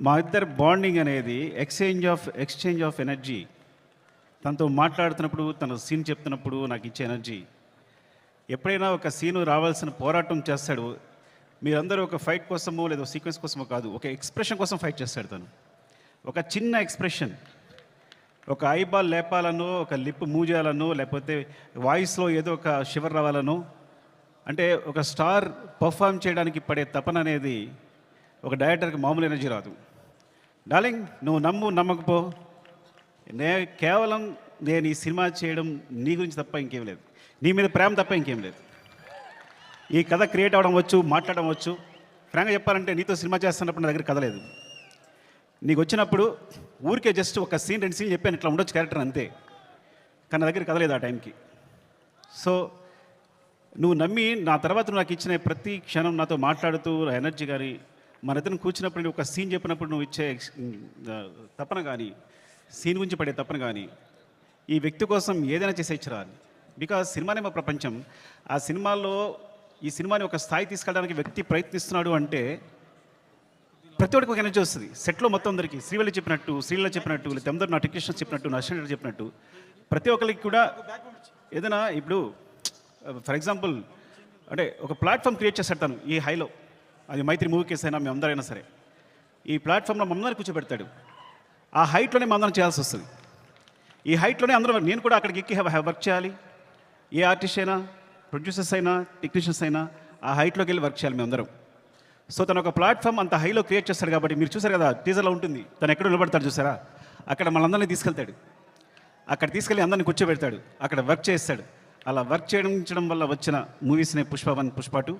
మా ఇద్దరు బాండింగ్ అనేది exchange of exchange of energy. తనతో మాట్లాడుతున్నప్పుడు తన సీన్ చెప్తున్నప్పుడు నాకు ఇచ్చే ఎనర్జీ. ఎప్పుడైనా ఒక సీను రావాల్సిన పోరాటం చేస్తాడు. మీరందరూ ఒక ఫైట్ కోసమో లేదా సీక్వెన్స్ కోసమో కాదు ఒక ఎక్స్ప్రెషన్ కోసం ఫైట్ చేస్తాడు తను. ఒక చిన్న ఎక్స్ప్రెషన్. ఒక ఐబాల్ లేపాలనో ఒక లిప్ మూవ్ చేయాలనో లేకపోతే వాయిస్లో ఏదో ఒక షివర్ రావాలనో అంటే ఒక స్టార్ పర్ఫామ్ చేయడానికి పడే తపన అనేది ఒక డైరెక్టర్కి మామూలు ఎనర్జీ రాదు. డార్లింగ్ నువ్వు నమ్ము నమ్మకపో. నే కేవలం నేను ఈ సినిమా చేయడం నీ గురించి తప్ప ఇంకేం లేదు. నీ మీద ప్రేమ తప్ప ఇంకేం లేదు. ఈ కథ క్రియేట్ అవ్వడం వచ్చు మాట్లాడడం వచ్చు. ఫ్రాంక్గా చెప్పాలంటే నీతో సినిమా చేస్తున్నప్పుడు నా దగ్గర కథ లేదు. నీకు వచ్చినప్పుడు ఊరికే జస్ట్ ఒక సీన్ రెండు సీన్ చెప్పాను ఇట్లా ఉండొచ్చు క్యారెక్టర్ అంతే. కానీ నా దగ్గర కథ లేదు ఆ టైంకి సో నువ్వు నమ్మి నా తర్వాత నాకు ఇచ్చిన ప్రతి క్షణం నాతో మాట్లాడుతూ ఎనర్జీ కానీ మన ఇద్దరం కూర్చున్నప్పుడు ఒక సీన్ చెప్పినప్పుడు నువ్వు ఇచ్చే తపన కానీ సీన్ గురించి పడే తపన కానీ ఈ వ్యక్తి కోసం ఏదైనా చేసేయచ్చురా అని. బికాజ్ సినిమానే మా ప్రపంచం. ఆ సినిమాలో ఈ సినిమాని ఒక స్థాయి తీసుకెళ్ళడానికి వ్యక్తి ప్రయత్నిస్తున్నాడు అంటే ప్రతి ఒక్కరికి ఒక ఎనర్జీ వస్తుంది. సెట్లో మొత్తం అందరికీ శ్రీవల్లి చెప్పినట్టు శ్రీల చెప్పినట్టు లేదా అందరూ నా టెక్నీషియన్స్ చెప్పినట్టు నా అసిస్టెంట్ చెప్పినట్టు ప్రతి ఒక్కరికి కూడా ఏదైనా ఇప్పుడు ఫర్ ఎగ్జాంపుల్ అంటే ఒక ప్లాట్ఫామ్ క్రియేట్ చేస్తాడు తను ఈ హైలో అది మైత్రి మూవీ అయినా మేము అందరైనా సరే. ఈ ప్లాట్ఫామ్లో మమ్మల్ని కూర్చోబెడతాడు. ఆ హైట్లోనే మనం చేయాల్సి వస్తుంది. ఈ హైట్లోనే అందరం నేను కూడా అక్కడికి ఎక్కి వర్క్ చేయాలి. ఏ ఆర్టిస్ట్ అయినా ప్రొడ్యూసర్స్ అయినా టెక్నీషియన్స్ అయినా ఆ హైట్లోకి వెళ్ళి వర్క్ చేయాలి మేమందరం సో తను ఒక ప్లాట్ఫామ్ అంత హైలో క్రియేట్ చేస్తాడు కాబట్టి మీరు చూసారు కదా టీజర్లో ఉంటుంది. తను ఎక్కడ నిలబడతాడు చూసారా? అక్కడ మనందరినీ తీసుకెళ్తాడు. అక్కడ తీసుకెళ్ళి అందరిని కూర్చోబెడతాడు. అక్కడ వర్క్ చేస్తాడు. అలా వర్క్ చేయడం వల్ల వచ్చిన మూవీస్నే పుష్ప వన్ పుష్ప టూ.